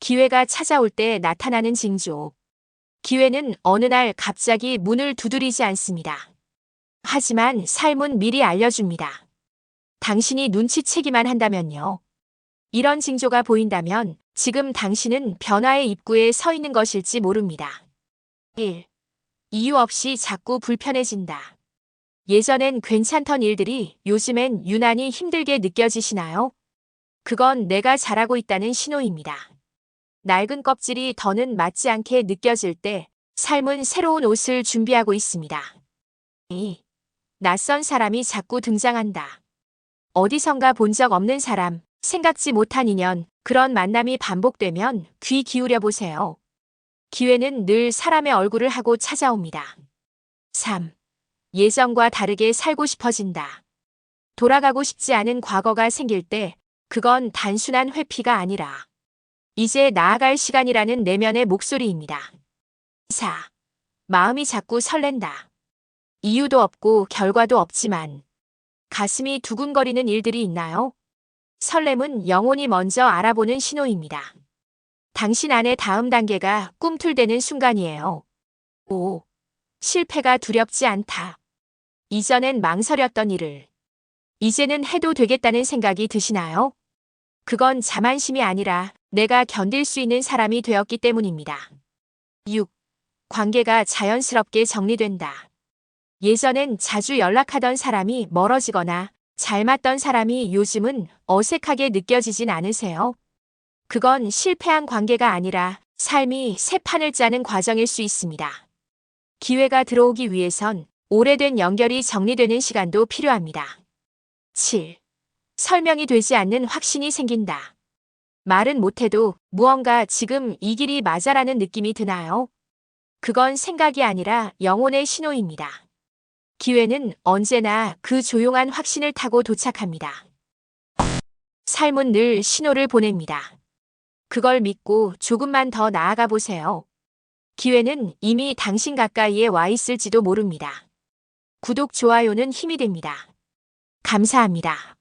기회가 찾아올 때 나타나는 징조. 기회는 어느 날 갑자기 문을 두드리지 않습니다. 하지만 삶은 미리 알려줍니다. 당신이 눈치채기만 한다면요. 이런 징조가 보인다면 지금 당신은 변화의 입구에 서 있는 것일지 모릅니다. 1. 이유 없이 자꾸 불편해진다. 예전엔 괜찮던 일들이 요즘엔 유난히 힘들게 느껴지시나요? 그건 내가 잘하고 있다는 신호입니다. 낡은 껍질이 더는 맞지 않게 느껴질 때 삶은 새로운 옷을 준비하고 있습니다. 2. 낯선 사람이 자꾸 등장한다. 어디선가 본 적 없는 사람, 생각지 못한 인연, 그런 만남이 반복되면 귀 기울여 보세요. 기회는 늘 사람의 얼굴을 하고 찾아옵니다. 3. 예전과 다르게 살고 싶어진다. 돌아가고 싶지 않은 과거가 생길 때 그건 단순한 회피가 아니라 이제 나아갈 시간이라는 내면의 목소리입니다. 4. 마음이 자꾸 설렌다. 이유도 없고 결과도 없지만 가슴이 두근거리는 일들이 있나요? 설렘은 영혼이 먼저 알아보는 신호입니다. 당신 안의 다음 단계가 꿈틀대는 순간이에요. 5. 실패가 두렵지 않다. 이전엔 망설였던 일을 이제는 해도 되겠다는 생각이 드시나요? 그건 자만심이 아니라 내가 견딜 수 있는 사람이 되었기 때문입니다. 6. 관계가 자연스럽게 정리된다. 예전엔 자주 연락하던 사람이 멀어지거나 잘 맞던 사람이 요즘은 어색하게 느껴지진 않으세요? 그건 실패한 관계가 아니라 삶이 새 판을 짜는 과정일 수 있습니다. 기회가 들어오기 위해선 오래된 연결이 정리되는 시간도 필요합니다. 7. 설명이 되지 않는 확신이 생긴다. 말은 못해도 무언가 지금 이 길이 맞아라는 느낌이 드나요? 그건 생각이 아니라 영혼의 신호입니다. 기회는 언제나 그 조용한 확신을 타고 도착합니다. 삶은 늘 신호를 보냅니다. 그걸 믿고 조금만 더 나아가 보세요. 기회는 이미 당신 가까이에 와 있을지도 모릅니다. 구독, 좋아요는 힘이 됩니다. 감사합니다.